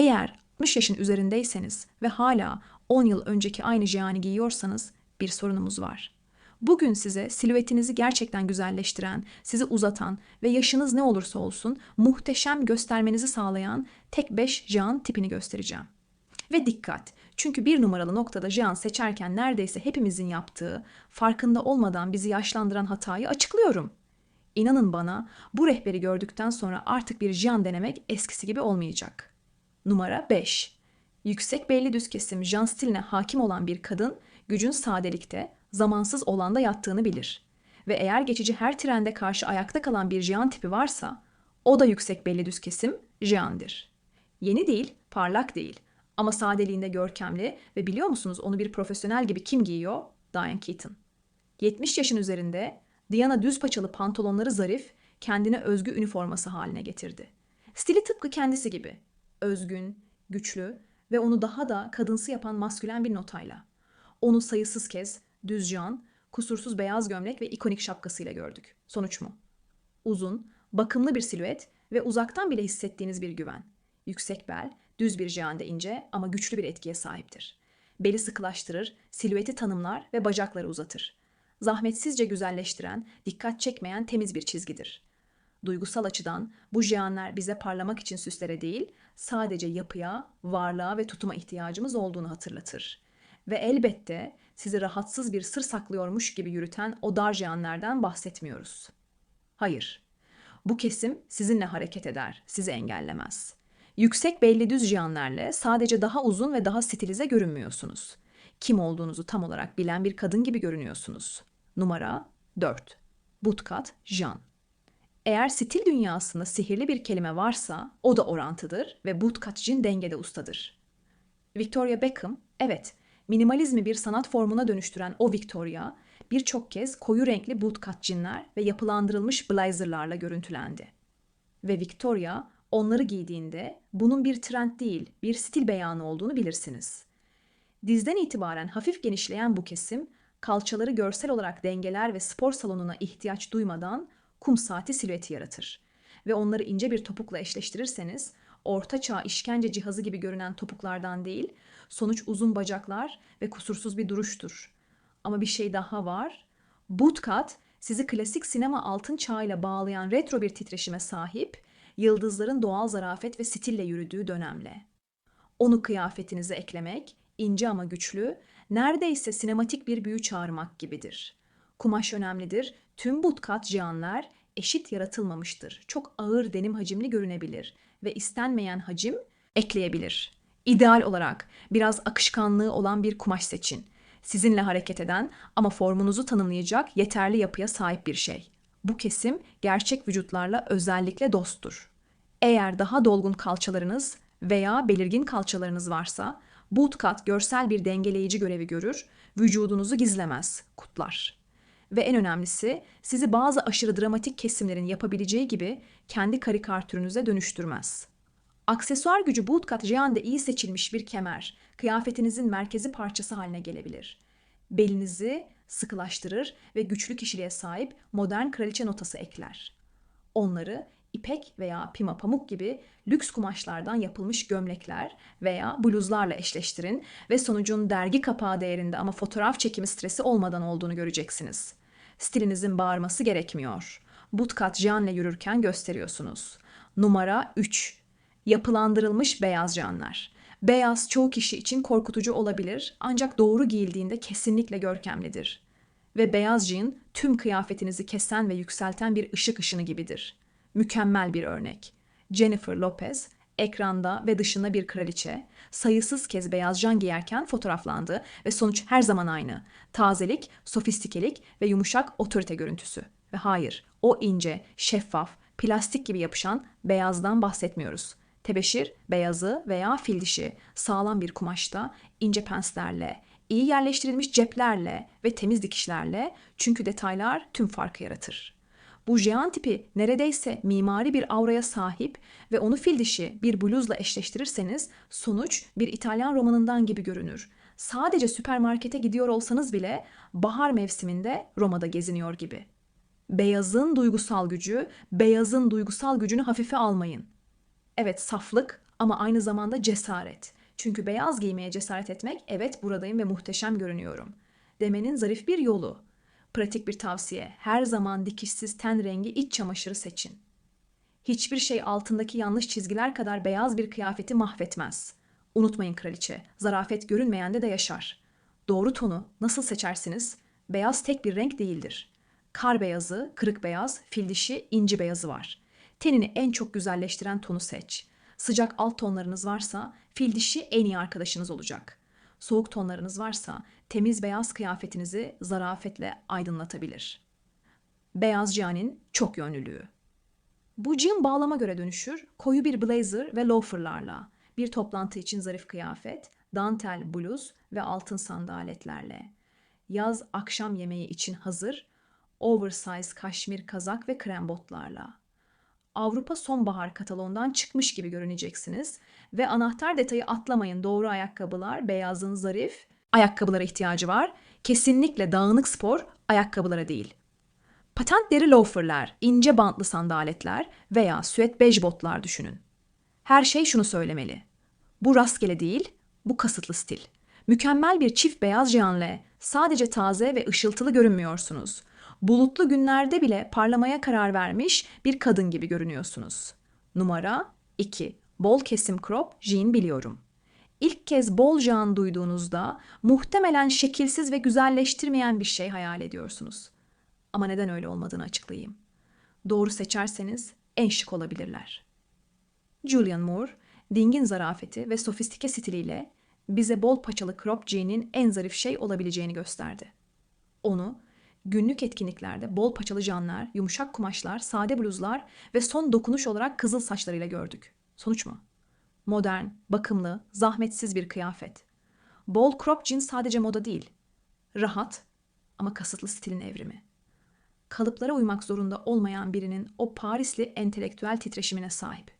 Eğer 60 yaşın üzerindeyseniz ve hala 10 yıl önceki aynı jiyani giyiyorsanız bir sorunumuz var. Bugün size silüetinizi gerçekten güzelleştiren, sizi uzatan ve yaşınız ne olursa olsun muhteşem göstermenizi sağlayan tek 5 jiyan tipini göstereceğim. Ve dikkat! Çünkü bir numaralı noktada jiyan seçerken neredeyse hepimizin yaptığı, farkında olmadan bizi yaşlandıran hatayı açıklıyorum. İnanın bana bu rehberi gördükten sonra artık bir jiyan denemek eskisi gibi olmayacak. Numara 5. Yüksek belli düz kesim jan stiline hakim olan bir kadın gücün sadelikte, zamansız olanda yattığını bilir. Ve eğer geçici her trende karşı ayakta kalan bir jiyan tipi varsa o da yüksek belli düz kesim jiyandır. Yeni değil, parlak değil ama sadeliğinde görkemli ve biliyor musunuz onu bir profesyonel gibi kim giyiyor? Diane Keaton. 70 yaşın üzerinde Diana düz paçalı pantolonları zarif, kendine özgü üniforması haline getirdi. Stili tıpkı kendisi gibi. Özgün, güçlü ve onu daha da kadınsı yapan maskülen bir notayla. Onu sayısız kez düz can, kusursuz beyaz gömlek ve ikonik şapkasıyla gördük. Sonuç mu? Uzun, bakımlı bir silüet ve uzaktan bile hissettiğiniz bir güven. Yüksek bel, düz bir jante ince ama güçlü bir etkiye sahiptir. Beli sıkılaştırır, silüeti tanımlar ve bacakları uzatır. Zahmetsizce güzelleştiren, dikkat çekmeyen temiz bir çizgidir. Duygusal açıdan bu jiyanlar bize parlamak için süslere değil, sadece yapıya, varlığa ve tutuma ihtiyacımız olduğunu hatırlatır. Ve elbette sizi rahatsız bir sır saklıyormuş gibi yürüten o dar jiyanlardan bahsetmiyoruz. Hayır, bu kesim sizinle hareket eder, sizi engellemez. Yüksek belli düz jiyanlarla sadece daha uzun ve daha stilize görünmüyorsunuz. Kim olduğunuzu tam olarak bilen bir kadın gibi görünüyorsunuz. Numara 4. Butkat Jan. Eğer stil dünyasında sihirli bir kelime varsa o da orantıdır ve Butkat Jin dengede ustadır. Victoria Beckham, evet, minimalizmi bir sanat formuna dönüştüren o Victoria, birçok kez koyu renkli bootcut cinler ve yapılandırılmış blazerlarla görüntülendi. Ve Victoria onları giydiğinde bunun bir trend değil, bir stil beyanı olduğunu bilirsiniz. Dizden itibaren hafif genişleyen bu kesim, kalçaları görsel olarak dengeler ve spor salonuna ihtiyaç duymadan kum saati silüeti yaratır. Ve onları ince bir topukla eşleştirirseniz, orta çağ işkence cihazı gibi görünen topuklardan değil, sonuç uzun bacaklar ve kusursuz bir duruştur. Ama bir şey daha var. Bootcut sizi klasik sinema altın çağıyla bağlayan retro bir titreşime sahip, yıldızların doğal zarafet ve stille yürüdüğü dönemle. Onu kıyafetinize eklemek, ince ama güçlü, neredeyse sinematik bir büyü çağırmak gibidir. Kumaş önemlidir. Tüm bootcut cihanlar eşit yaratılmamıştır. Çok ağır denim hacimli görünebilir ve istenmeyen hacim ekleyebilir. İdeal olarak biraz akışkanlığı olan bir kumaş seçin. Sizinle hareket eden ama formunuzu tanımlayacak yeterli yapıya sahip bir şey. Bu kesim gerçek vücutlarla özellikle dosttur. Eğer daha dolgun kalçalarınız veya belirgin kalçalarınız varsa, bootcut görsel bir dengeleyici görevi görür, vücudunuzu gizlemez, kutlar. Ve en önemlisi sizi bazı aşırı dramatik kesimlerin yapabileceği gibi kendi karikatürünüze dönüştürmez. Aksesuar gücü bootcut jiyanda iyi seçilmiş bir kemer, kıyafetinizin merkezi parçası haline gelebilir. Belinizi sıkılaştırır ve güçlü kişiliğe sahip modern kraliçe notası ekler. Onları ipek veya pima pamuk gibi lüks kumaşlardan yapılmış gömlekler veya bluzlarla eşleştirin ve sonucun dergi kapağı değerinde ama fotoğraf çekimi stresi olmadan olduğunu göreceksiniz. Stilinizin bağırması gerekmiyor. Bootcut janle yürürken gösteriyorsunuz. Numara 3. Yapılandırılmış beyaz canlar. Beyaz çoğu kişi için korkutucu olabilir ancak doğru giyildiğinde kesinlikle görkemlidir. Ve beyaz jean tüm kıyafetinizi kesen ve yükselten bir ışık ışını gibidir. Mükemmel bir örnek. Jennifer Lopez ekranda ve dışında bir kraliçe, sayısız kez beyaz jan giyerken fotoğraflandı ve sonuç her zaman aynı. Tazelik, sofistikelik ve yumuşak otorite görüntüsü. Ve hayır, o ince, şeffaf, plastik gibi yapışan beyazdan bahsetmiyoruz. Tebeşir, beyazı veya fil dişi, sağlam bir kumaşta, ince penslerle, iyi yerleştirilmiş ceplerle ve temiz dikişlerle çünkü detaylar tüm farkı yaratır. Bu jean tipi neredeyse mimari bir auraya sahip ve onu fil dişi bir bluzla eşleştirirseniz sonuç bir İtalyan romanından gibi görünür. Sadece süpermarkete gidiyor olsanız bile bahar mevsiminde Roma'da geziniyor gibi. Beyazın duygusal gücü, beyazın duygusal gücünü hafife almayın. Evet saflık ama aynı zamanda cesaret. Çünkü beyaz giymeye cesaret etmek, evet buradayım ve muhteşem görünüyorum. Demenin zarif bir yolu. Pratik bir tavsiye, her zaman dikişsiz ten rengi iç çamaşırı seçin. Hiçbir şey altındaki yanlış çizgiler kadar beyaz bir kıyafeti mahvetmez. Unutmayın kraliçe, zarafet görünmeyende de yaşar. Doğru tonu nasıl seçersiniz? Beyaz tek bir renk değildir. Kar beyazı, kırık beyaz, fil dişi, inci beyazı var. Tenini en çok güzelleştiren tonu seç. Sıcak alt tonlarınız varsa fil dişi en iyi arkadaşınız olacak. Soğuk tonlarınız varsa temiz beyaz kıyafetinizi zarafetle aydınlatabilir. Beyaz canin çok yönlülüğü. Bu jean bağlama göre dönüşür, koyu bir blazer ve loaferlarla, bir toplantı için zarif kıyafet, dantel bluz ve altın sandaletlerle. Yaz akşam yemeği için hazır, oversize kaşmir kazak ve krem botlarla. Avrupa sonbahar kataloğundan çıkmış gibi görüneceksiniz ve anahtar detayı atlamayın doğru ayakkabılar, beyazın zarif ayakkabılara ihtiyacı var. Kesinlikle dağınık spor ayakkabılara değil. Patent deri loaferler, ince bantlı sandaletler veya süet bej botlar düşünün. Her şey şunu söylemeli. Bu rastgele değil, bu kasıtlı stil. Mükemmel bir çift beyaz janle sadece taze ve ışıltılı görünmüyorsunuz. Bulutlu günlerde bile parlamaya karar vermiş bir kadın gibi görünüyorsunuz. Numara 2. Bol kesim crop jean biliyorum. İlk kez bol jean duyduğunuzda muhtemelen şekilsiz ve güzelleştirmeyen bir şey hayal ediyorsunuz. Ama neden öyle olmadığını açıklayayım. Doğru seçerseniz en şık olabilirler. Julian Moore, dingin zarafeti ve sofistike stiliyle bize bol paçalı crop jean'in en zarif şey olabileceğini gösterdi. Onu günlük etkinliklerde bol paçalı canlar, yumuşak kumaşlar, sade bluzlar ve son dokunuş olarak kızıl saçlarıyla gördük. Sonuç mu? Modern, bakımlı, zahmetsiz bir kıyafet. Bol crop jean sadece moda değil. Rahat ama kasıtlı stilin evrimi. Kalıplara uymak zorunda olmayan birinin o Parisli entelektüel titreşimine sahip.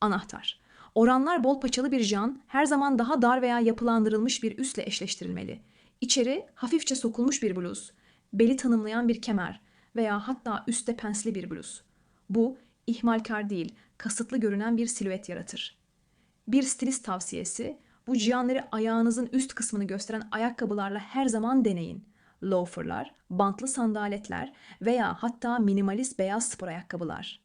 Anahtar. Oranlar bol paçalı bir jan her zaman daha dar veya yapılandırılmış bir üstle eşleştirilmeli. İçeri hafifçe sokulmuş bir bluz, beli tanımlayan bir kemer veya hatta üstte pensli bir bluz. Bu ihmalkar değil, kasıtlı görünen bir silüet yaratır. Bir stilist tavsiyesi, bu cihanları ayağınızın üst kısmını gösteren ayakkabılarla her zaman deneyin. Loaferlar, bantlı sandaletler veya hatta minimalist beyaz spor ayakkabılar.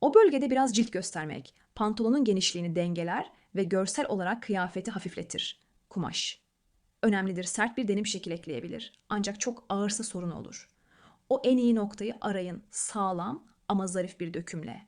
O bölgede biraz cilt göstermek, pantolonun genişliğini dengeler ve görsel olarak kıyafeti hafifletir. Kumaş. Önemlidir sert bir denim şekil ekleyebilir. Ancak çok ağırsa sorun olur. O en iyi noktayı arayın sağlam ama zarif bir dökümle.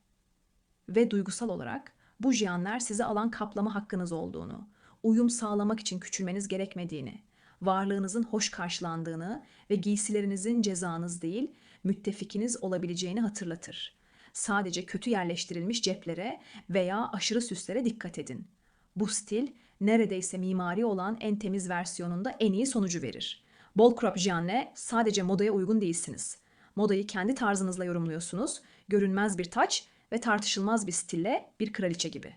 Ve duygusal olarak bu jiyanlar size alan kaplama hakkınız olduğunu, uyum sağlamak için küçülmeniz gerekmediğini, varlığınızın hoş karşılandığını ve giysilerinizin cezanız değil, müttefikiniz olabileceğini hatırlatır. Sadece kötü yerleştirilmiş ceplere veya aşırı süslere dikkat edin. Bu stil neredeyse mimari olan en temiz versiyonunda en iyi sonucu verir. Bol crop jeanle sadece modaya uygun değilsiniz. Modayı kendi tarzınızla yorumluyorsunuz, görünmez bir taç ve tartışılmaz bir stille bir kraliçe gibi.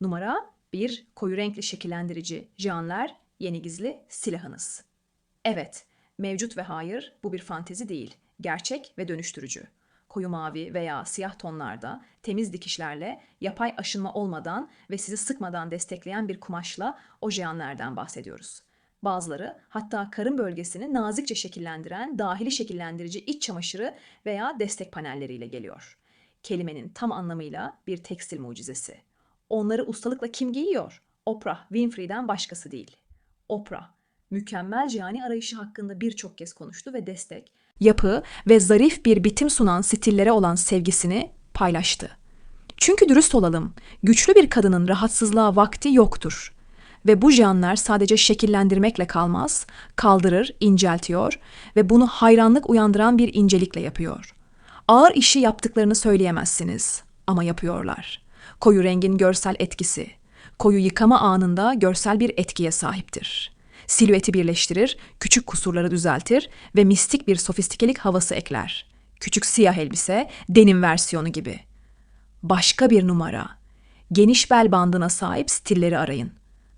Numara 1. Koyu renkli şekillendirici jeanler, yeni gizli silahınız. Evet, mevcut ve hayır bu bir fantezi değil, gerçek ve dönüştürücü koyu mavi veya siyah tonlarda temiz dikişlerle yapay aşınma olmadan ve sizi sıkmadan destekleyen bir kumaşla ojeanlardan bahsediyoruz. Bazıları hatta karın bölgesini nazikçe şekillendiren dahili şekillendirici iç çamaşırı veya destek panelleriyle geliyor. Kelimenin tam anlamıyla bir tekstil mucizesi. Onları ustalıkla kim giyiyor? Oprah Winfrey'den başkası değil. Oprah, mükemmel cani arayışı hakkında birçok kez konuştu ve destek, yapı ve zarif bir bitim sunan stillere olan sevgisini paylaştı. Çünkü dürüst olalım, güçlü bir kadının rahatsızlığa vakti yoktur. Ve bu janlar sadece şekillendirmekle kalmaz, kaldırır, inceltiyor ve bunu hayranlık uyandıran bir incelikle yapıyor. Ağır işi yaptıklarını söyleyemezsiniz ama yapıyorlar. Koyu rengin görsel etkisi, koyu yıkama anında görsel bir etkiye sahiptir silüeti birleştirir, küçük kusurları düzeltir ve mistik bir sofistikelik havası ekler. Küçük siyah elbise, denim versiyonu gibi. Başka bir numara. Geniş bel bandına sahip stilleri arayın.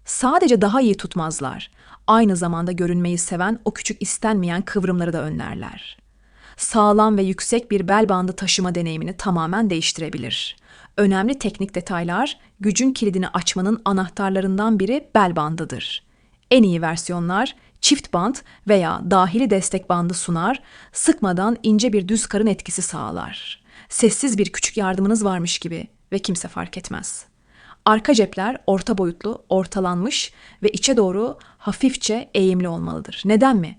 Sadece daha iyi tutmazlar. Aynı zamanda görünmeyi seven o küçük istenmeyen kıvrımları da önlerler. Sağlam ve yüksek bir bel bandı taşıma deneyimini tamamen değiştirebilir. Önemli teknik detaylar, gücün kilidini açmanın anahtarlarından biri bel bandıdır. En iyi versiyonlar çift bant veya dahili destek bandı sunar, sıkmadan ince bir düz karın etkisi sağlar. Sessiz bir küçük yardımınız varmış gibi ve kimse fark etmez. Arka cepler orta boyutlu, ortalanmış ve içe doğru hafifçe eğimli olmalıdır. Neden mi?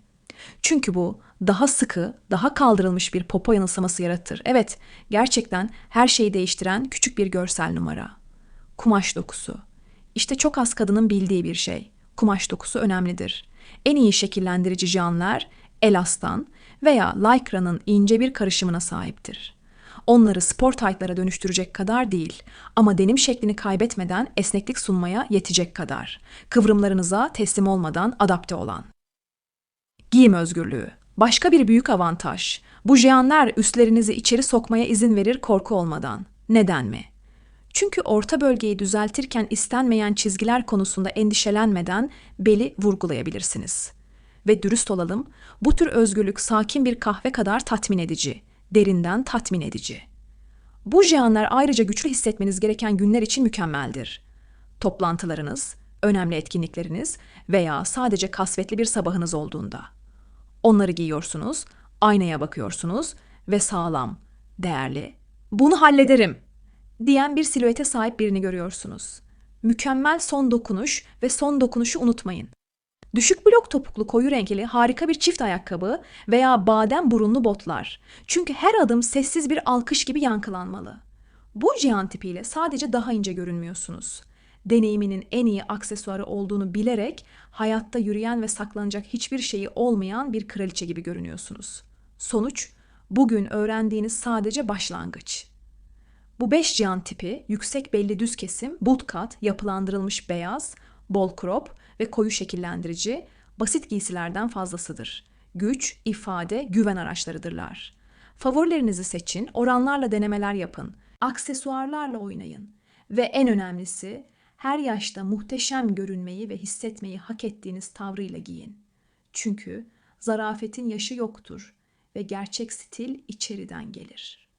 Çünkü bu daha sıkı, daha kaldırılmış bir popo yanılsaması yaratır. Evet, gerçekten her şeyi değiştiren küçük bir görsel numara. Kumaş dokusu. İşte çok az kadının bildiği bir şey. Kumaş dokusu önemlidir. En iyi şekillendirici janlar elastan veya lycra'nın ince bir karışımına sahiptir. Onları spor taytlara dönüştürecek kadar değil ama denim şeklini kaybetmeden esneklik sunmaya yetecek kadar. Kıvrımlarınıza teslim olmadan adapte olan. Giyim özgürlüğü. Başka bir büyük avantaj. Bu jeanler üstlerinizi içeri sokmaya izin verir korku olmadan. Neden mi? Çünkü orta bölgeyi düzeltirken istenmeyen çizgiler konusunda endişelenmeden beli vurgulayabilirsiniz. Ve dürüst olalım, bu tür özgürlük sakin bir kahve kadar tatmin edici, derinden tatmin edici. Bu jeanler ayrıca güçlü hissetmeniz gereken günler için mükemmeldir. Toplantılarınız, önemli etkinlikleriniz veya sadece kasvetli bir sabahınız olduğunda. Onları giyiyorsunuz, aynaya bakıyorsunuz ve sağlam, değerli, bunu hallederim diyen bir silüete sahip birini görüyorsunuz. Mükemmel son dokunuş ve son dokunuşu unutmayın. Düşük blok topuklu koyu renkli harika bir çift ayakkabı veya badem burunlu botlar. Çünkü her adım sessiz bir alkış gibi yankılanmalı. Bu cihan tipiyle sadece daha ince görünmüyorsunuz. Deneyiminin en iyi aksesuarı olduğunu bilerek hayatta yürüyen ve saklanacak hiçbir şeyi olmayan bir kraliçe gibi görünüyorsunuz. Sonuç, bugün öğrendiğiniz sadece başlangıç. Bu beş cihan tipi yüksek belli düz kesim, bootcut, yapılandırılmış beyaz, bol crop ve koyu şekillendirici, basit giysilerden fazlasıdır. Güç, ifade, güven araçlarıdırlar. Favorilerinizi seçin, oranlarla denemeler yapın, aksesuarlarla oynayın ve en önemlisi her yaşta muhteşem görünmeyi ve hissetmeyi hak ettiğiniz tavrıyla giyin. Çünkü zarafetin yaşı yoktur ve gerçek stil içeriden gelir.''